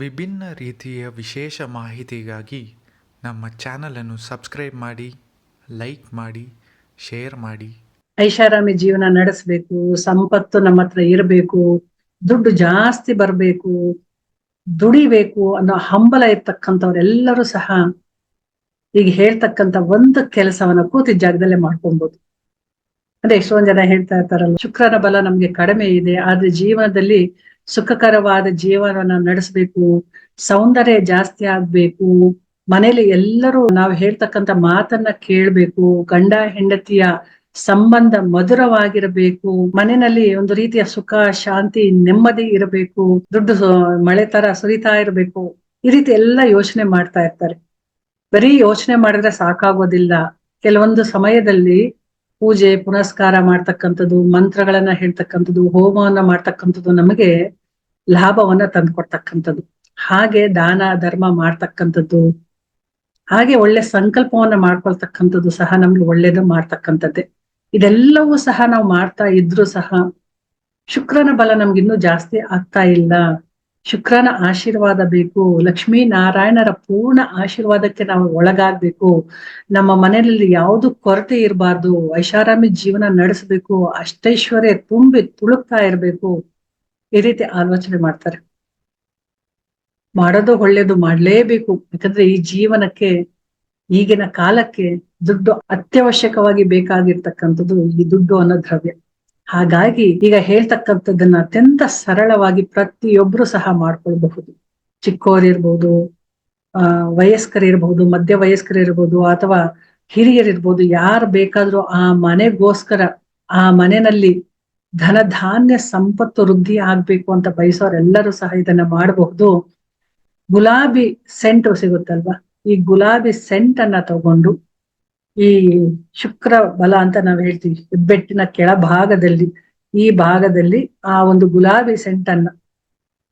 ವಿಭಿನ್ನ ರೀತಿಯ ವಿಶೇಷ ಮಾಹಿತಿಗಾಗಿ ನಮ್ಮ ಚಾನಲನ್ನು ಸಬ್ಸ್ಕ್ರೈಬ್ ಮಾಡಿ, ಲೈಕ್ ಮಾಡಿ, ಶೇರ್ ಮಾಡಿ. ಐಷಾರಾಮಿ ಜೀವನ ನಡೆಸಬೇಕು, ಸಂಪತ್ತು ನಮ್ಮ ಹತ್ರ ಇರಬೇಕು, ದುಡ್ಡು ಜಾಸ್ತಿ ಬರಬೇಕು, ದುಡಿಬೇಕು ಅನ್ನೋ ಹಂಬಲ ಇರ್ತಕ್ಕಂಥವ್ರೆಲ್ಲರೂ ಸಹ ಈಗ ಹೇಳ್ತಕ್ಕಂತ ಒಂದು ಕೆಲಸವನ್ನ ಕೂತಿ ಜಾಗದಲ್ಲೇ ಮಾಡ್ಕೊಬಹುದು ಅಂದ್ರೆ ಎಷ್ಟೊಂದ್ ಜನ ಹೇಳ್ತಾ ಇರ್ತಾರಲ್ಲ, ಶುಕ್ರನ ಬಲ ನಮ್ಗೆ ಕಡಿಮೆ ಇದೆ, ಆದ್ರೆ ಜೀವನದಲ್ಲಿ ಸುಖಕರವಾದ ಜೀವನವನ್ನ ನಡೆಸಬೇಕು, ಸೌಂದರ್ಯ ಜಾಸ್ತಿ ಆಗ್ಬೇಕು, ಮನೇಲಿ ಎಲ್ಲರೂ ನಾವು ಹೇಳ್ತಕ್ಕಂಥ ಮಾತನ್ನ ಕೇಳ್ಬೇಕು, ಗಂಡ ಹೆಂಡತಿಯ ಸಂಬಂಧ ಮಧುರವಾಗಿರಬೇಕು, ಮನೆಯಲ್ಲಿ ಒಂದು ರೀತಿಯ ಸುಖ, ಶಾಂತಿ, ನೆಮ್ಮದಿ ಇರಬೇಕು, ದುಡ್ಡು ಮಳೆ ತರ ಸುರಿತಾ ಇರಬೇಕು, ಈ ರೀತಿ ಎಲ್ಲ ಯೋಚನೆ ಮಾಡ್ತಾ ಇರ್ತಾರೆ. ಬರೀ ಯೋಚನೆ ಮಾಡಿದ್ರೆ ಸಾಕಾಗೋದಿಲ್ಲ. ಕೆಲವೊಂದು ಸಮಯದಲ್ಲಿ ಪೂಜೆ, ಪುನಸ್ಕಾರ ಮಾಡ್ತಕ್ಕಂಥದ್ದು, ಮಂತ್ರಗಳನ್ನ ಹೇಳ್ತಕ್ಕಂಥದ್ದು, ಹೋಮವನ್ನ ಮಾಡ್ತಕ್ಕಂಥದ್ದು ನಮಗೆ ಲಾಭವನ್ನ ತಂದ್ಕೊಡ್ತಕ್ಕಂಥದ್ದು. ಹಾಗೆ ದಾನ, ಧರ್ಮ ಮಾಡ್ತಕ್ಕಂಥದ್ದು. ಹಾಗೆ ಒಳ್ಳೆ ಸಂಕಲ್ಪವನ್ನ ಮಾಡ್ಕೊಳ್ತಕ್ಕಂಥದ್ದು ಸಹ ನಮ್ಗೆ ಒಳ್ಳೇದು ಮಾಡ್ತಕ್ಕಂಥದ್ದೇ. ಇದೆಲ್ಲವೂ ಸಹ ನಾವು ಮಾಡ್ತಾ ಇದ್ರು ಸಹ ಶುಕ್ರನ ಬಲ ನಮ್ಗಿನ್ನೂ ಜಾಸ್ತಿ ಆಗ್ತಾ ಇಲ್ಲ. ಶುಕ್ರನ ಆಶೀರ್ವಾದ ಬೇಕು, ಲಕ್ಷ್ಮೀ ನಾರಾಯಣರ ಪೂರ್ಣ ಆಶೀರ್ವಾದಕ್ಕೆ ನಾವು ಒಳಗಾಗ್ಬೇಕು. ನಮ್ಮ ಮನೆಯಲ್ಲಿ ಯಾವುದು ಕೊರತೆ ಇರಬಾರ್ದು, ಐಷಾರಾಮಿ ಜೀವನ ನಡೆಸಬೇಕು, ಅಷ್ಟೈಶ್ವರ್ಯ ತುಂಬಿ ತುಳುಕ್ತಾ ಇರಬೇಕು. ಈ ರೀತಿ ಆಲೋಚನೆ ಮಾಡ್ತಾರೆ. ಮಾಡೋದು ಒಳ್ಳೇದು ಮಾಡ್ಲೇಬೇಕು. ಯಾಕಂದ್ರೆ ಈ ಜೀವನಕ್ಕೆ, ಈಗಿನ ಕಾಲಕ್ಕೆ ದುಡ್ಡು ಅತ್ಯವಶ್ಯಕವಾಗಿ ಬೇಕಾಗಿರ್ತಕ್ಕಂಥದ್ದು ಈ ದುಡ್ಡು ಅನ್ನೋ ದ್ರವ್ಯ. ಹಾಗಾಗಿ ಈಗ ಹೇಳ್ತಕ್ಕಂಥದ್ದನ್ನ ಅತ್ಯಂತ ಸರಳವಾಗಿ ಪ್ರತಿಯೊಬ್ರು ಸಹ ಮಾಡ್ಕೊಳ್ಬಹುದು. ಚಿಕ್ಕವರಿರ್ಬಹುದು ಆ ವಯಸ್ಕರಿರ್ಬಹುದು ಮಧ್ಯ ವಯಸ್ಕರಿರ್ಬಹುದು ಅಥವಾ ಹಿರಿಯರಿರ್ಬೋದು, ಯಾರು ಬೇಕಾದ್ರೂ ಆ ಮನೆಗೋಸ್ಕರ, ಆ ಮನೆಯಲ್ಲಿ ಧನ ಧಾನ್ಯ ಸಂಪತ್ತು ವೃದ್ಧಿ ಆಗ್ಬೇಕು ಅಂತ ಬಯಸೋರೆಲ್ಲರೂ ಸಹ ಇದನ್ನ ಮಾಡಬಹುದು. ಗುಲಾಬಿ ಸೆಂಟ್ ಸಿಗುತ್ತಲ್ವಾ? ಈ ಗುಲಾಬಿ ಸೆಂಟ್ ಅನ್ನ ತಗೊಂಡು ಈ ಶುಕ್ರ ಬಲ ಅಂತ ನಾವು ಹೇಳ್ತೀವಿ. ಬೆಟ್ಟಿನ ಕೆಳಭಾಗದಲ್ಲಿ ಈ ಭಾಗದಲ್ಲಿ ಆ ಒಂದು ಗುಲಾಬಿ ಸೆಂಟನ್ನ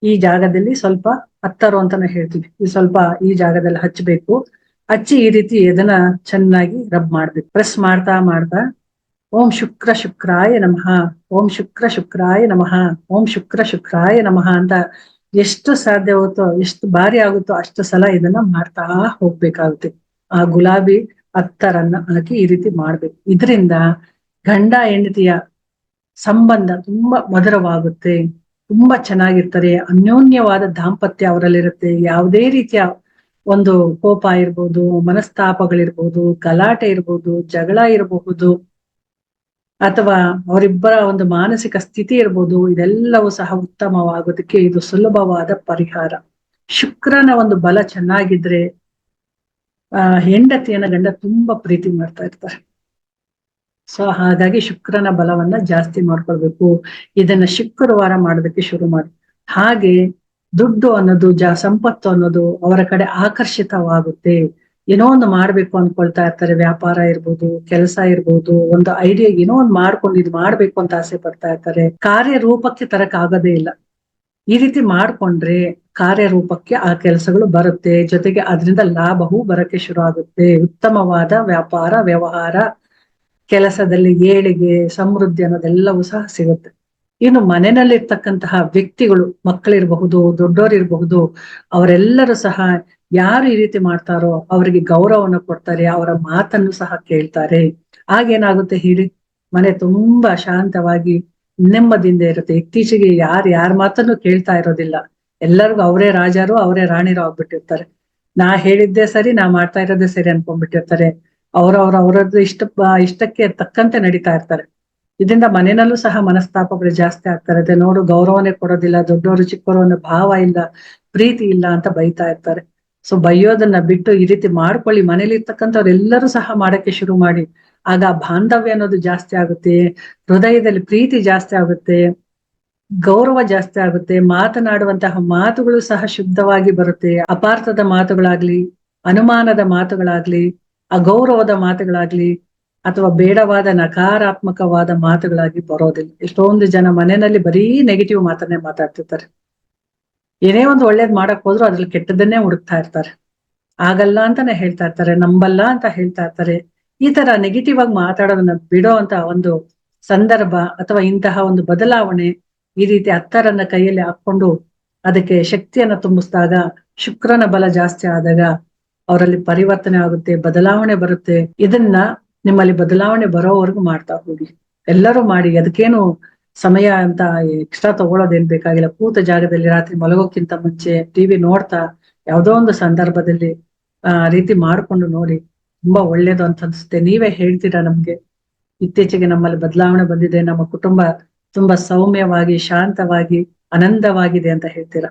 ಈ ಜಾಗದಲ್ಲಿ ಸ್ವಲ್ಪ ಹತ್ತರು ಅಂತ ಹೇಳ್ತೀವಿ. ಈ ಸ್ವಲ್ಪ ಈ ಜಾಗದಲ್ಲಿ ಹಚ್ಚಬೇಕು ಹಚ್ಚಿ ಈ ರೀತಿ ಇದನ್ನ ಚೆನ್ನಾಗಿ ರಬ್ ಮಾಡ್ಬೇಕು. ಪ್ರೆಸ್ ಮಾಡ್ತಾ ಮಾಡ್ತಾ, ಓಂ ಶುಕ್ರ ಶುಕ್ರಾಯ ನಮಃ, ಓಂ ಶುಕ್ರ ಶುಕ್ರಾಯ ನಮಃ, ಓಂ ಶುಕ್ರ ಶುಕ್ರಾಯ ನಮಃ ಅಂತ ಎಷ್ಟು ಸಾಧ್ಯವಾಗುತ್ತೋ ಎಷ್ಟು ಬಾರಿ ಆಗುತ್ತೋ ಅಷ್ಟು ಸಲ ಇದನ್ನ ಮಾಡ್ತಾ ಹೋಗ್ಬೇಕಾಗುತ್ತೆ. ಆ ಗುಲಾಬಿ ಅತ್ತರನ್ನ ಹಾಕಿ ಈ ರೀತಿ ಮಾಡ್ಬೇಕು. ಇದರಿಂದ ಗಂಡ ಹೆಂಡತಿಯ ಸಂಬಂಧ ತುಂಬಾ ಮಧುರವಾಗುತ್ತೆ, ತುಂಬಾ ಚೆನ್ನಾಗಿರ್ತಾರೆ ಅನ್ಯೋನ್ಯವಾದ ದಾಂಪತ್ಯ ಅವರಲ್ಲಿರುತ್ತೆ. ಯಾವುದೇ ರೀತಿಯ ಒಂದು ಕೋಪ ಇರ್ಬೋದು, ಮನಸ್ತಾಪಗಳಿರ್ಬೋದು, ಗಲಾಟೆ ಇರ್ಬೋದು, ಜಗಳ ಇರಬಹುದು, ಅಥವಾ ಅವರಿಬ್ಬರ ಒಂದು ಮಾನಸಿಕ ಸ್ಥಿತಿ ಇರ್ಬೋದು, ಇದೆಲ್ಲವೂ ಸಹ ಉತ್ತಮವಾಗೋದಕ್ಕೆ ಇದು ಸುಲಭವಾದ ಪರಿಹಾರ. ಶುಕ್ರನ ಒಂದು ಬಲ ಚೆನ್ನಾಗಿದ್ರೆ ಆ ಹೆಂಡತಿಯನ್ನ ಗಂಡ ತುಂಬಾ ಪ್ರೀತಿ ಮಾಡ್ತಾ ಇರ್ತಾರೆ. ಸೊ ಹಾಗಾಗಿ ಶುಕ್ರನ ಬಲವನ್ನ ಜಾಸ್ತಿ ಮಾಡ್ಕೊಳ್ಬೇಕು. ಇದನ್ನ ಶುಕ್ರವಾರ ಮಾಡೋದಕ್ಕೆ ಶುರು ಮಾಡಿ. ಹಾಗೆ ದುಡ್ಡು ಅನ್ನೋದು, ಜಾ, ಸಂಪತ್ತು ಅನ್ನೋದು ಅವರ ಕಡೆ ಆಕರ್ಷಿತವಾಗುತ್ತೆ. ಏನೋ ಒಂದು ಮಾಡ್ಬೇಕು ಅನ್ಕೊಳ್ತಾ ಇರ್ತಾರೆ. ವ್ಯಾಪಾರ ಇರ್ಬೋದು, ಕೆಲಸ ಇರ್ಬೋದು, ಒಂದು ಐಡಿಯಾ ಏನೋ ಒಂದು ಮಾಡ್ಕೊಂಡು ಇದು ಮಾಡ್ಬೇಕು ಅಂತ ಆಸೆ ಪಡ್ತಾ ಇರ್ತಾರೆ. ಕಾರ್ಯರೂಪಕ್ಕೆ ತರಕ್ ಆಗೋದೇ ಇಲ್ಲ. ಈ ರೀತಿ ಮಾಡ್ಕೊಂಡ್ರೆ ಕಾರ್ಯರೂಪಕ್ಕೆ ಆ ಕೆಲಸಗಳು ಬರುತ್ತೆ. ಜೊತೆಗೆ ಅದರಿಂದ ಲಾಭವೂ ಬರಕ್ಕೆ ಶುರು ಆಗುತ್ತೆ. ಉತ್ತಮವಾದ ವ್ಯಾಪಾರ, ವ್ಯವಹಾರ, ಕೆಲಸದಲ್ಲಿ ಏಳಿಗೆ, ಸಮೃದ್ಧಿ ಅನ್ನೋದೆಲ್ಲವೂ ಸಹ ಸಿಗುತ್ತೆ. ಇನ್ನು ಮನೆಯಲ್ಲಿರ್ತಕ್ಕಂತಹ ವ್ಯಕ್ತಿಗಳು, ಮಕ್ಕಳಿರಬಹುದು, ದೊಡ್ಡೋರಿರಬಹುದು, ಅವರೆಲ್ಲರೂ ಸಹ ಯಾರು ಈ ರೀತಿ ಮಾಡ್ತಾರೋ ಅವರಿಗೆ ಗೌರವವನ್ನು ಕೊಡ್ತಾರೆ, ಅವರ ಮಾತನ್ನು ಸಹ ಕೇಳ್ತಾರೆ. ಆಗೇನಾಗುತ್ತೆ ಹೇಳಿ? ಮನೆ ತುಂಬಾ ಶಾಂತವಾಗಿ ನೆಮ್ಮದಿಯಿಂದ ಇರುತ್ತೆ. ಇತ್ತೀಚೆಗೆ ಯಾರು, ಯಾರ ಮಾತನ್ನು ಕೇಳ್ತಾ ಇರೋದಿಲ್ಲ. ಎಲ್ಲರಿಗೂ ಅವರೇ ರಾಜರು, ಅವರೇ ರಾಣಿರು ಆಗ್ಬಿಟ್ಟಿರ್ತಾರೆ. ನಾ ಹೇಳಿದ್ದೆ ಸರಿ, ನಾ ಮಾಡ್ತಾ ಇರೋದೇ ಸರಿ ಅನ್ಕೊಂಡ್ಬಿಟ್ಟಿರ್ತಾರೆ. ಅವ್ರವ್ರ ಅವರದ್ದು ಇಷ್ಟ ಇಷ್ಟಕ್ಕೆ ತಕ್ಕಂತೆ ನಡೀತಾ ಇರ್ತಾರೆ. ಇದರಿಂದ ಮನೆಯಲ್ಲೂ ಸಹ ಮನಸ್ತಾಪಗಳು ಜಾಸ್ತಿ ಆಗ್ತಾ ಇರುತ್ತೆ. ನೋಡು, ಗೌರವನೇ ಕೊಡೋದಿಲ್ಲ, ದೊಡ್ಡವರು, ಚಿಕ್ಕವರು ಅನ್ನೋ ಭಾವ ಇಲ್ಲ, ಪ್ರೀತಿ ಇಲ್ಲ ಅಂತ ಬೈತಾ ಇರ್ತಾರೆ. ಸೊ ಬೈಯೋದನ್ನ ಬಿಟ್ಟು ಈ ರೀತಿ ಮಾಡ್ಕೊಳ್ಳಿ. ಮನೇಲಿ ಇರ್ತಕ್ಕಂಥವ್ರೆಲ್ಲರೂ ಸಹ ಮಾಡಕ್ಕೆ ಶುರು ಮಾಡಿ. ಆಗ ಬಾಂಧವ್ಯ ಅನ್ನೋದು ಜಾಸ್ತಿ ಆಗುತ್ತೆ, ಹೃದಯದಲ್ಲಿ ಪ್ರೀತಿ ಜಾಸ್ತಿ ಆಗುತ್ತೆ, ಗೌರವ ಜಾಸ್ತಿ ಆಗುತ್ತೆ, ಮಾತನಾಡುವಂತಹ ಮಾತುಗಳು ಸಹ ಶುದ್ಧವಾಗಿ ಬರುತ್ತೆ. ಅಪಾರ್ಥದ ಮಾತುಗಳಾಗ್ಲಿ, ಅನುಮಾನದ ಮಾತುಗಳಾಗ್ಲಿ, ಅಗೌರವದ ಮಾತುಗಳಾಗ್ಲಿ, ಅಥವಾ ಬೇಡವಾದ ನಕಾರಾತ್ಮಕವಾದ ಮಾತುಗಳಾಗಿ ಬರೋದಿಲ್ಲ. ಎಷ್ಟೊಂದು ಜನ ಮನೆಯಲ್ಲಿ ಬರೀ ನೆಗೆಟಿವ್ ಮಾತನ್ನೇ ಮಾತಾಡ್ತಿರ್ತಾರೆ. ಏನೇ ಒಂದು ಒಳ್ಳೇದ್ ಮಾಡಕ್ ಹೋದ್ರು ಅದ್ರಲ್ಲಿ ಕೆಟ್ಟದನ್ನೇ ಹುಡುಕ್ತಾ ಇರ್ತಾರೆ. ಆಗಲ್ಲ ಅಂತಾನೆ ಹೇಳ್ತಾ ಇರ್ತಾರೆ, ನಂಬಲ್ಲ ಅಂತ ಹೇಳ್ತಾ ಇರ್ತಾರೆ. ಈ ತರ ನೆಗೆಟಿವ್ ಆಗಿ ಮಾತಾಡೋದನ್ನ ಬಿಡೋ ಅಂತ ಒಂದು ಸಂದರ್ಭ ಅಥವಾ ಇಂತಹ ಒಂದು ಬದಲಾವಣೆ ಈ ರೀತಿ ಹತ್ತರನ್ನ ಕೈಯಲ್ಲಿ ಹಾಕೊಂಡು ಅದಕ್ಕೆ ಶಕ್ತಿಯನ್ನ ತುಂಬಿಸಿದಾಗ ಶುಕ್ರನ ಬಲ ಜಾಸ್ತಿ ಆದಾಗ ಅವರಲ್ಲಿ ಪರಿವರ್ತನೆ ಆಗುತ್ತೆ, ಬದಲಾವಣೆ ಬರುತ್ತೆ. ಇದನ್ನ ನಿಮ್ಮಲ್ಲಿ ಬದಲಾವಣೆ ಬರೋವರೆಗೂ ಮಾಡ್ತಾ ಹೋಗಿ. ಎಲ್ಲರೂ ಮಾಡಿ, ಅದಕ್ಕೇನು ಸಮಯ ಅಂತ ಎಕ್ಸ್ಟ್ರಾ ತಗೊಳ್ಳೋದೇನ್ ಬೇಕಾಗಿಲ್ಲ. ಕೂತ ಜಾಗದಲ್ಲಿ ರಾತ್ರಿ ಮಲಗೋಕ್ಕಿಂತ ಮುಂಚೆ ಟಿವಿ ನೋಡ್ತಾ ಯಾವ್ದೋ ಒಂದು ಸಂದರ್ಭದಲ್ಲಿ ಆ ರೀತಿ ಮಾಡ್ಕೊಂಡು ನೋಡಿ. ತುಂಬಾ ಒಳ್ಳೇದು ಅಂತ ಅನ್ಸುತ್ತೆ. ನೀವೇ ಹೇಳ್ತೀರಾ ನಮ್ಗೆ? ಇತ್ತೀಚೆಗೆ ನಮ್ಮಲ್ಲಿ ಬದಲಾವಣೆ ಬಂದಿದೆ. ನಮ್ಮ ಕುಟುಂಬ ತುಂಬಾ ಸೌಮ್ಯವಾಗಿ, ಶಾಂತವಾಗಿ, ಆನಂದವಾಗಿದೆ ಅಂತ ಹೇಳ್ತೀರಾ?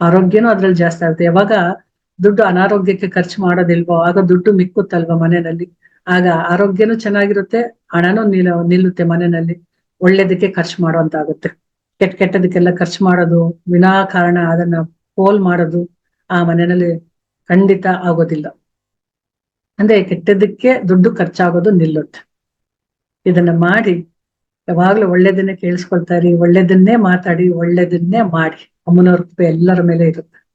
ಆರೋಗ್ಯನೂ ಅದ್ರಲ್ಲಿ ಜಾಸ್ತಿ ಆಗುತ್ತೆ. ಯಾವಾಗ ದುಡ್ಡು ಅನಾರೋಗ್ಯಕ್ಕೆ ಖರ್ಚು ಮಾಡೋದಿಲ್ವೋ, ಆಗ ದುಡ್ಡು ಮಿಕ್ಕುತ್ತಲ್ವಾ ಮನೆಯಲ್ಲಿ. ಆಗ ಆರೋಗ್ಯನೂ ಚೆನ್ನಾಗಿರುತ್ತೆ, ಹಣನೂ ನಿಲ್, ನಿಲ್ಲುತ್ತೆ ಮನೆಯಲ್ಲಿ. ಒಳ್ಳೇದಕ್ಕೆ ಖರ್ಚು ಮಾಡುವಂತಾಗುತ್ತೆ. ಕೆಟ್ಟ ಕೆಟ್ಟದಕ್ಕೆಲ್ಲ ಖರ್ಚು ಮಾಡೋದು, ವಿನಾಕಾರಣ ಅದನ್ನ ಪೋಲ್ ಮಾಡೋದು ಆ ಮನೆಯಲ್ಲಿ ಖಂಡಿತ ಆಗೋದಿಲ್ಲ. ಅಂದ್ರೆ ಕೆಟ್ಟದಕ್ಕೆ ದುಡ್ಡು ಖರ್ಚಾಗೋದು ನಿಲ್ಲುತ್ತೆ. ಇದನ್ನ ಮಾಡಿ, ಯಾವಾಗ್ಲೂ ಒಳ್ಳೇದನ್ನೇ ಕೇಳಿಸ್ಕೊಳ್ತಾ ಇರಿ, ಒಳ್ಳೇದನ್ನೇ ಮಾತಾಡಿ, ಒಳ್ಳೇದನ್ನೇ ಮಾಡಿ. ಅಮ್ಮನವ್ರ ಕೃಪೆ ಎಲ್ಲರ ಮೇಲೆ ಇರುತ್ತೆ.